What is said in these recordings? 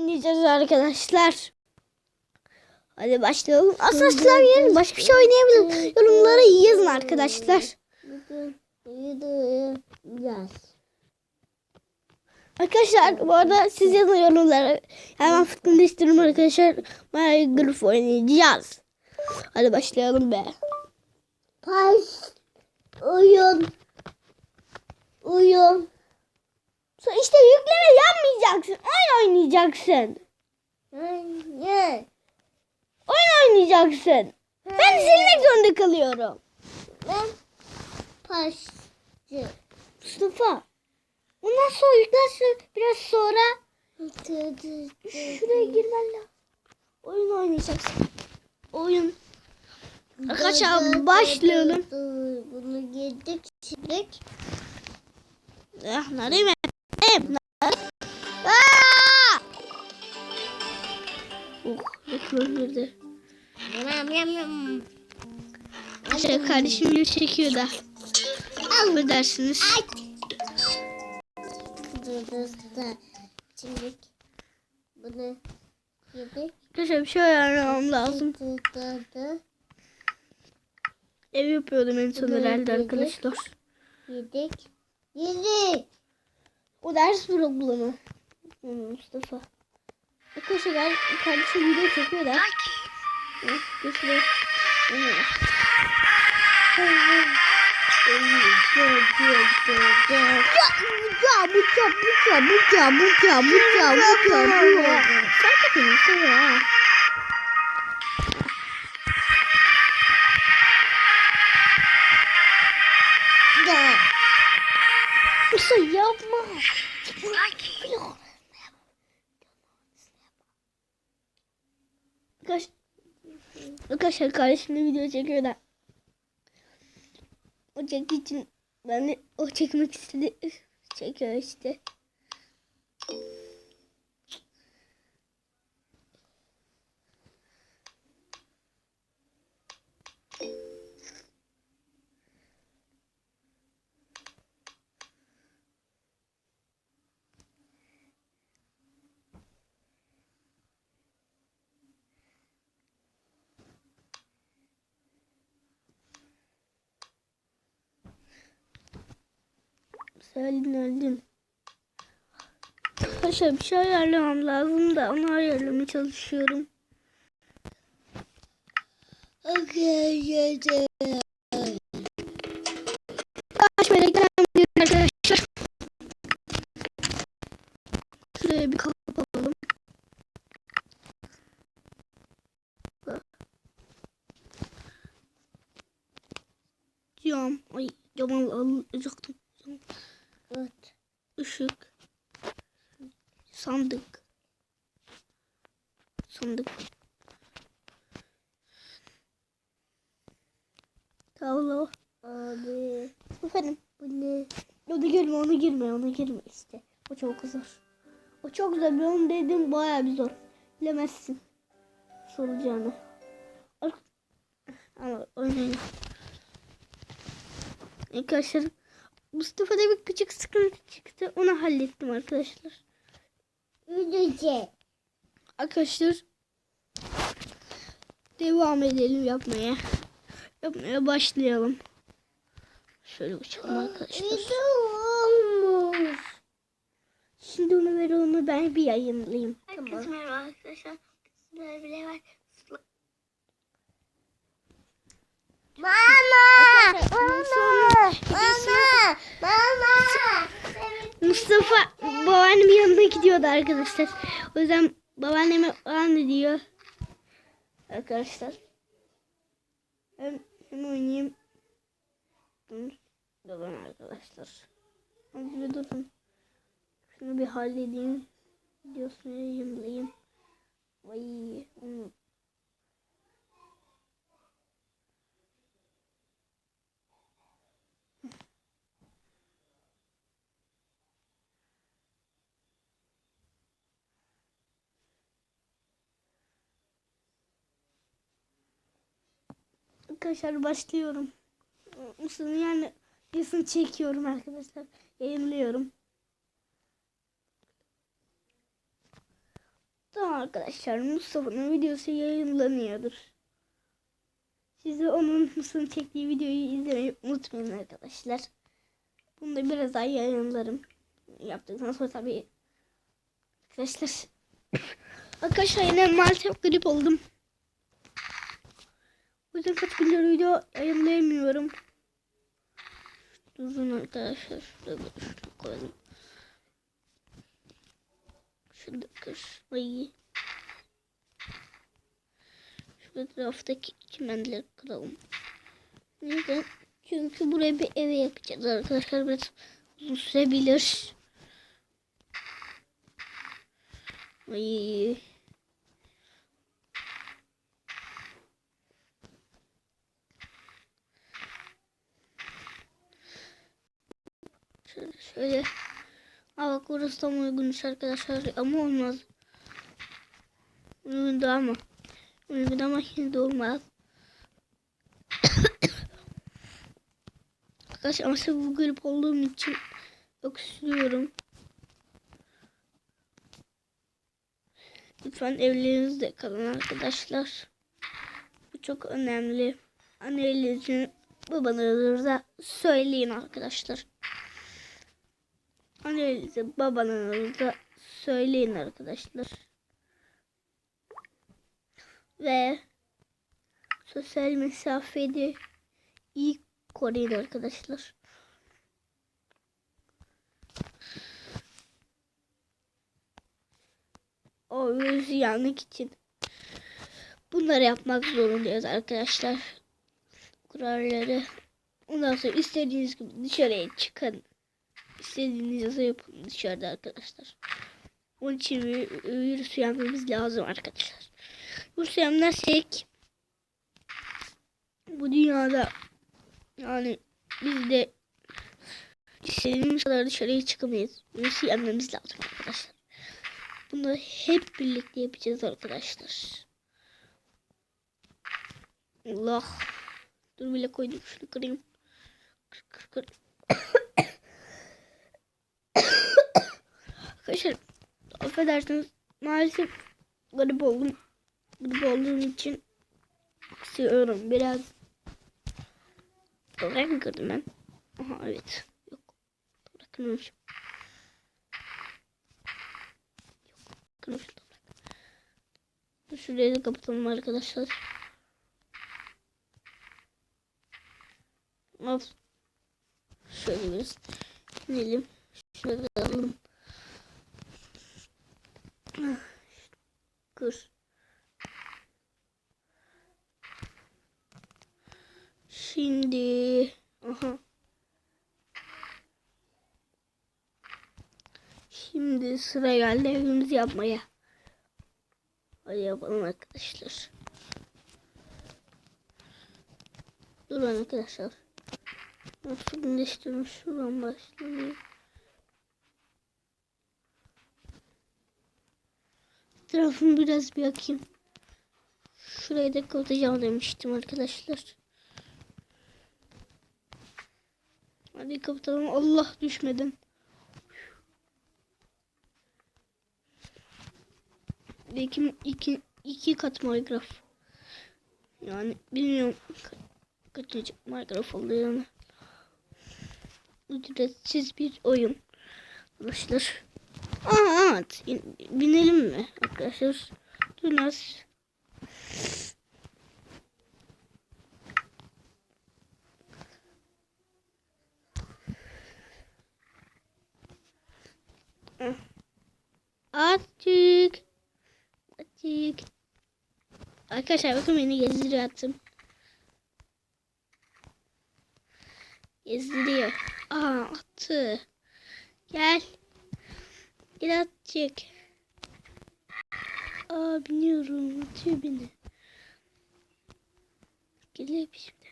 oynayacağız arkadaşlar. Hadi başlayalım. Arkadaşlar yani başka bir şey oynayabiliriz. Yorumlara yazın arkadaşlar. Arkadaşlar bu arada siz yazın yorumlara. Hemen fıtkını değiştiririm arkadaşlar. Minecraft oynayacağız. Hadi başlayalım be. Pas. Oyun. Oyun. İşte yükleme yapmayacaksın. Oyun oynayacaksın. Oyun oynayacaksın. Ben silmek zorunda kalıyorum. Ben pasçı. Mustafa. Ondan sonra yüklersin biraz sonra şuraya girmen lazım. Oyun oynayacaksın. Oyun. Arkadaşlar başlayalım. Bunu yedik çilek. Ah, nereye mi? Hep Aa! Oh, girdi. Yam yam yam. Şey kardeşim video çekiyor da. Affedersiniz. Kızılırsa çilek. Bunu yedik. Arkadaşlar bir şey lazım. Ev yapıyordum en son herhalde arkadaşlar. yedik. Yedik. O ders problemi. Mustafa. Arkadaşlar kardeşim video çekiyor da. Geçiyor. Ya ya bu ya bu ya bu ya bu ya bu ya bu ya bu ya. Sen kapıyı söyle ha. Musa yapma. Arkadaş, arkadaşlar kardeşimle video çekiyor da. O çektiği için ben de o çekmek istedi. Çekiyor işte. Söyledin öldün. Arkadaşlar bir şey ayarlamam lazım da onu ayarlamaya çalışıyorum. Okay, melekten bir arkadaşlar. Şuraya bir kapatalım. Cam. Ay cam al- alacaktım. Cam. Evet. Işık. Sandık. Sandık. Tavla. Abi. Efendim. Bu ne? Onu girme, onu girme, onu girme işte. O çok zor. O çok zor. Ben onu dedim bayağı bir zor. Bilemezsin. Soracağını. Ama oynayın. Arkadaşlar Mustafa'da bir küçük sıkıntı çıktı. Onu hallettim arkadaşlar. Arkadaşlar devam edelim yapmaya. Yapmaya başlayalım. Şöyle uçalım arkadaşlar. olmuş. Şimdi onu ver onu ben bir yayınlayayım. Herkese merhaba arkadaşlar. Sizler bile var. Mama. Mama. Mama. Mama. Mustafa babaannemin gidiyordu arkadaşlar. O yüzden babaanneme anne diyor. Arkadaşlar. Hem, hem oynayayım. Dur. Durun arkadaşlar. Hadi bir durun. Şunu bir halledeyim. Videosunu yayınlayayım. Vay. onu- Arkadaşlar başlıyorum. Yani videosunu çekiyorum arkadaşlar. Yayınlıyorum. arkadaşlar Mustafa'nın videosu yayınlanıyordur. Siz de onun Mustafa'nın çektiği videoyu izlemeyi unutmayın arkadaşlar. Bunu da biraz daha yayınlarım. Yaptıktan sonra tabii arkadaşlar. arkadaşlar yine maalesef grip oldum. Yüzden kaç gündür video yayınlayamıyorum. Durun arkadaşlar. Şurada bir şunu koyalım. Şurada kışmayı. Şu etraftaki çimenleri kıralım. Neden? Çünkü buraya bir ev yapacağız arkadaşlar. Biraz uzun sürebilir. Ay. Şöyle. Aa bak burası tam uygunmuş arkadaşlar ama olmaz. Uygun da ama. Uygun ama yine olmaz. Arkadaşlar ama sırf bu grip olduğum için öksürüyorum. Lütfen evlerinizde kalın arkadaşlar. Bu çok önemli. Annelerinizin babanızı söyleyin arkadaşlar. Annenize babanıza söyleyin arkadaşlar. Ve sosyal mesafede iyi koruyun arkadaşlar. O virüsü yenmek için bunları yapmak zorundayız arkadaşlar. Kuralları. Ondan sonra istediğiniz gibi dışarıya çıkın. İstediğinizi yapın dışarıda arkadaşlar. Onun için vi- virüsü yenmemiz lazım arkadaşlar. Virüsü yenmezsek bu dünyada yani biz de istediğimiz kadar dışarıya çıkamayız. Virüsü yenmemiz lazım arkadaşlar. Bunu hep birlikte yapacağız arkadaşlar. Allah. Dur bile koydum şunu kırayım. Kır, kır, kır. Arkadaşlar affedersiniz maalesef garip oldum. Garip olduğum için istiyorum biraz. Toprak mı kırdım ben? Aha evet. Yok. Toprak kırmamışım. Yok. Kırmışım toprak. Şurayı da kapatalım arkadaşlar. Of. Şöyle biraz inelim. Şöyle alalım. Kır. Şimdi aha. Şimdi sıra geldi evimizi yapmaya. Hadi yapalım arkadaşlar. Durun arkadaşlar. Nasıl birleştirmiş şuradan başlayayım. Etrafını biraz bir yakayım. Şurayı da kapatacağım demiştim arkadaşlar. Hadi kapatalım. Allah düşmeden. Belki iki, iki kat Minecraft. Yani bilmiyorum ka kaçıncı Minecraft olduğunu. Ücretsiz bir oyun. Arkadaşlar. Aa, evet. İn- Binelim mi arkadaşlar? Dur nasıl? Açık. Açık. Arkadaşlar bakın beni gezdiriyor attım. Gezdiriyor. Aa attı. Gel. Atacak. Aa biniyorum. Atıyor beni. Geliyor peşimden.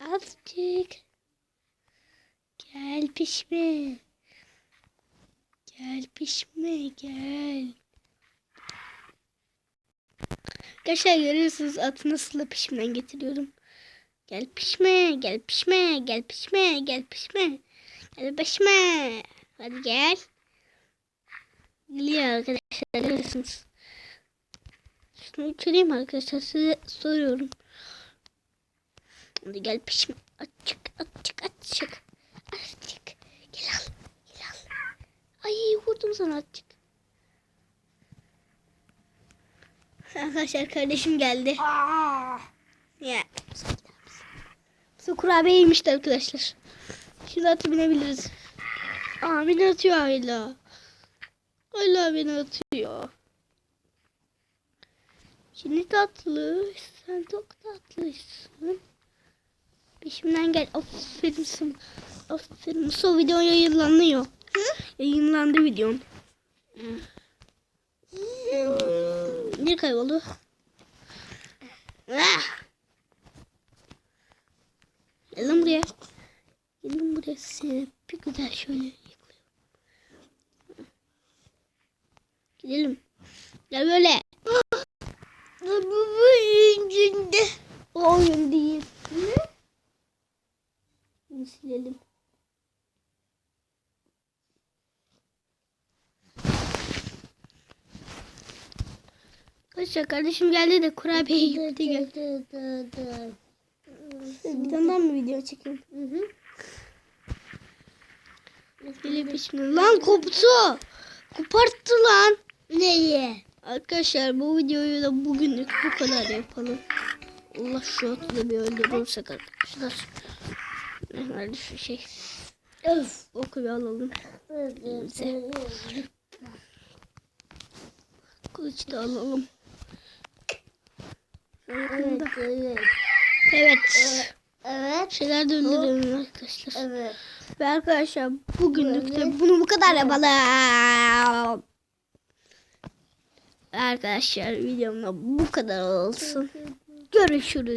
Azıcık. Gel pişme. Gel pişme gel. Arkadaşlar görüyorsunuz atı nasıl pişimden getiriyorum. Gel pişme, gel pişme, gel pişme, gel pişme. Gel pişme. Hadi gel. Geliyor arkadaşlar. Görüyorsunuz. Şunu uçurayım arkadaşlar. Size soruyorum. Hadi gel peşime. Açık açık açık. Açık. Gel al. Gel al. Ay vurdum sana açık. Arkadaşlar kardeşim geldi. Ya. Su kurabiye yemişti arkadaşlar. Şimdi atı binebiliriz. Aa beni atıyor hala. Hala beni atıyor. Şimdi tatlı. Sen çok tatlısın. Peşimden gel. Aferin. Aferin. Su video yayınlanıyor. Yayınlandı videon. Nereye kayboldu? Ah! Gel lan buraya. Gelin buraya seni bir güzel şöyle Gidelim. Gel böyle. Bu bu oyuncunda. O oyun değil. Bunu silelim. Arkadaşlar kardeşim geldi de kurabiye yıktı gel. Bir tane daha mı video çekeyim? Hı hı. Peşimden. Lan koptu. Koparttı lan. Neyi? Arkadaşlar bu videoyu da bugünlük bu kadar yapalım. Allah şu atı da bir öldürürsek arkadaşlar. Nerede şu şey? Öf. Oku bir alalım. Kılıç da alalım. Evet, evet. Evet. Evet. Şeyler de öldürelim arkadaşlar. Evet. Ve arkadaşlar bugünlük de bunu bu kadar yapalım. Arkadaşlar videomda bu kadar olsun. Görüşürüz.